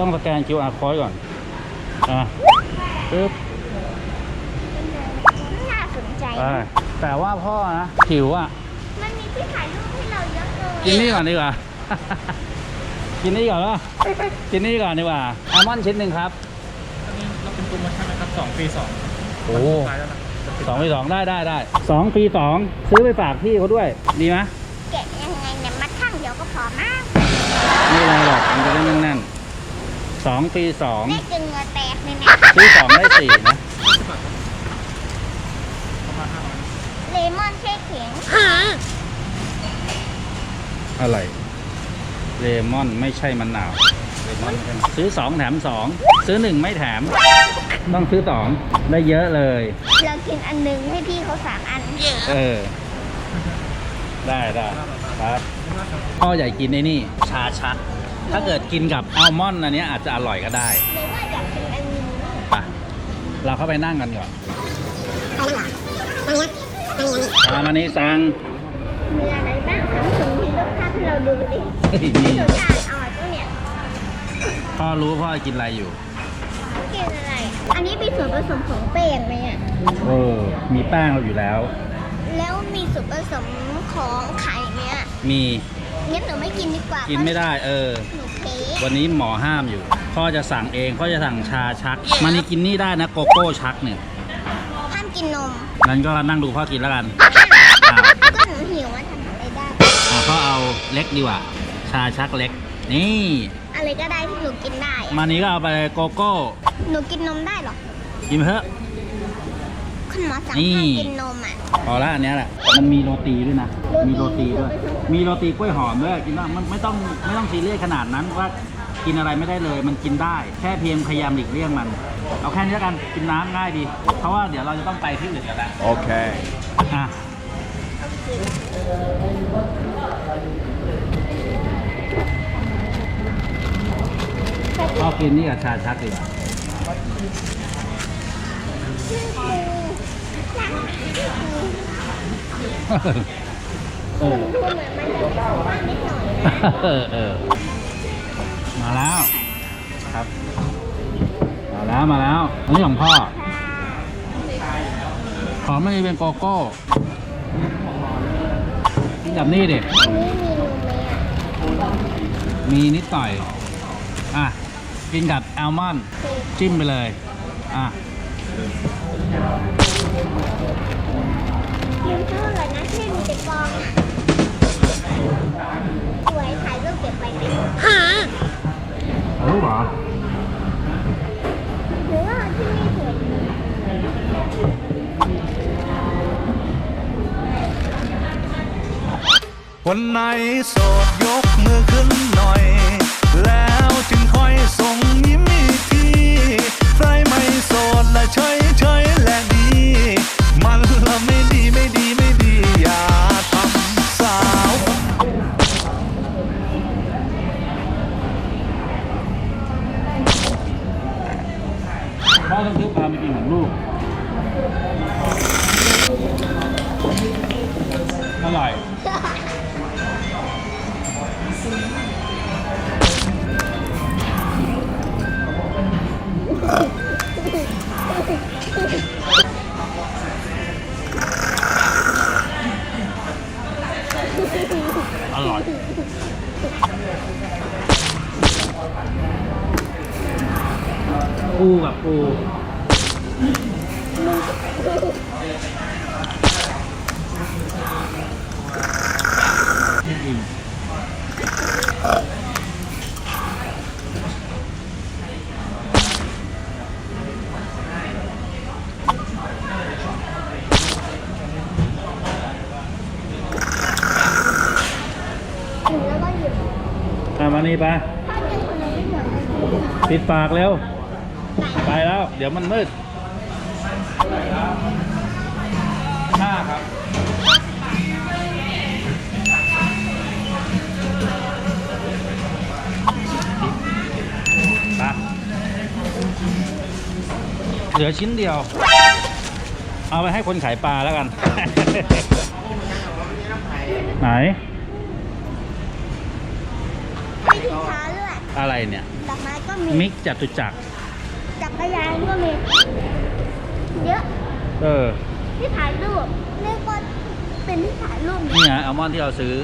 ต้องสแกน QR code ก่อน อะปึ๊บน่าสนใจไปแต่ว่าพ่อนะหิวอะ มันมีที่ถ่ายรูปให้เราเยอะเลยกินนี่ก่อนดีกว่า กินนี่ก่อนวะกินนี่ก่อนดีกว่าแอลมอนชิ้นหนึ่งครับอันนี้เราเป็นโปรโมชั่นนะครับสองฟรีสองโอ้ขายแล้วนะสองปีสองได้ได้ได้สองปีสองซื้อไปฝากพี่เขาด้วย ดีไหมแกะยังไงเนี่ยมาทั้งเดียวก็พอมากไม่เป็นไรหรอกมันจะได้แน่นๆ สองปีสองได้จนเหงือแตกเลยเนี่ยซื้อสองได้สี่นะประมาณห้าร้อยเลมอนแช่แข็งอะไร เลมอนไม่ใช่มันหนาวเลมอนไม่ใช่มะนาวซื้อสองแถมสองซื้อหนึ่งไม่แถม ต้องซื้อสองได้เยอะเลย เรากินอันหนึงให้พี่เขาสามอันเออ ได้ได้ครับพ่อใหญ่กินไอ้นี่ ชาชัก ถ้าเกิดกินกับอัลมอนด์อันเนี้ยอาจจะอร่อยก็ได้หรือว่าอยากกินอันนี้ไปเราเข้าไปนั่งกันก่อนมามานี่สั่งมีอะไรบ้างคะถึงมีรูปภาพให้เราดูดิเฮ้ยที่นี่หนูจะอ่านเอาอะตัวเนี่ยพ่อรู้พ่อกินอะไรอยู่กินอะไร อันนี้มีส่วนผสมของแป้งไหมอะเออมีแป้งเราอยู่แล้ว แล้วมีส่วนผสมของไข่ไหมอะมี งั้นหนูไม่กินดีกว่ากินไม่ได้ เออ หนูเพ้วันนี้หมอห้ามอยู่ พ่อจะสั่งเองพ่อจะสั่งชาชัก มันนี่กินนี่ได้นะโกโก้ชักเนี่ยห้ามกินนมงั้นก็นั่งดูพ่อกินแล้วกันอ้าวก็หนูหิวมาทำอะไรได้ อะพ่อเอาเล็กดีกว่า ชาชักเล็ก นี่อะไรก็ได้ที่หนูกินได้อะมานี้ก็เอาไปโกโก้ หนูกินนมได้เหรอ กินไปเถอะ คุณหมอสั่งนี่ห้ามกินนมอะพอละอันเนี้ยแหละมันมีโรตีด้วยนะ มีโรตีด้วย มีโรตีกล้วยหอมด้วยกินได้มันไม่ต้องไม่ต้องซีเรียสขนาดนั้นว่ากินอะไรไม่ได้เลย มันกินได้ แค่เพียงพยายามหลีกเลี่ยงมัน เอาแค่นี้แล้วกันกินน้ำง่ายดี เพราะว่าเดี๋ยวเราจะต้องไปที่อื่นกันแล้ว Okay. อะพ่อกินนี่กับชาชักดีกว่า ชื่อครูสั่งชื่อครู เออเหมือนมันจะบ้างนิดหน่อยนะเออเออมาแล้ว ครับ มาแล้วมาแล้วอันนี้ของพ่อ ขอไม่เป็นโกโก้กินกับนี่ดิมีนิดหน่อย อะ กินกับแอลมอนด์จิ้มไปเลย อะ ยืมเท่าไหร่นะที่มีแต่กองสวยถ่ายรูปเก็บไว้ไหมรู้เหรอหรือว่าที่นี่สวยคนไหนโสดยกมือขึ้นหน่อย แล้วจึงค่อยส่ง ซื้อปลามากินของลูกอร่อยอร่อยปูกับปู อิ่มถึงแล้วก็หยิบอะมานี่ไปปิดปากเร็ว ไปแล้ว เดี๋ยวมันมืด ห้าครับไปเหลือชิ้นเดียว เอาไปให้คนขายปลาแล้วกัน ไหนไม่ถึงเท้าด้วยอะไรเนี่ย ดอกไม้ก็มีมิกจตุจักร จักรยานก็มี เยอะเออ ที่ถ่ายรูปเรียกว่าเป็นที่ถ่ายรูปนี่ไงอัลมอนด์ที่เราซื้อ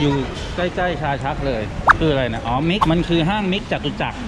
อยู่ใกล้ ๆ ชาชักเลย คืออะไรนะ อ๋อ มิก มันคือห้างมิกจตุจักร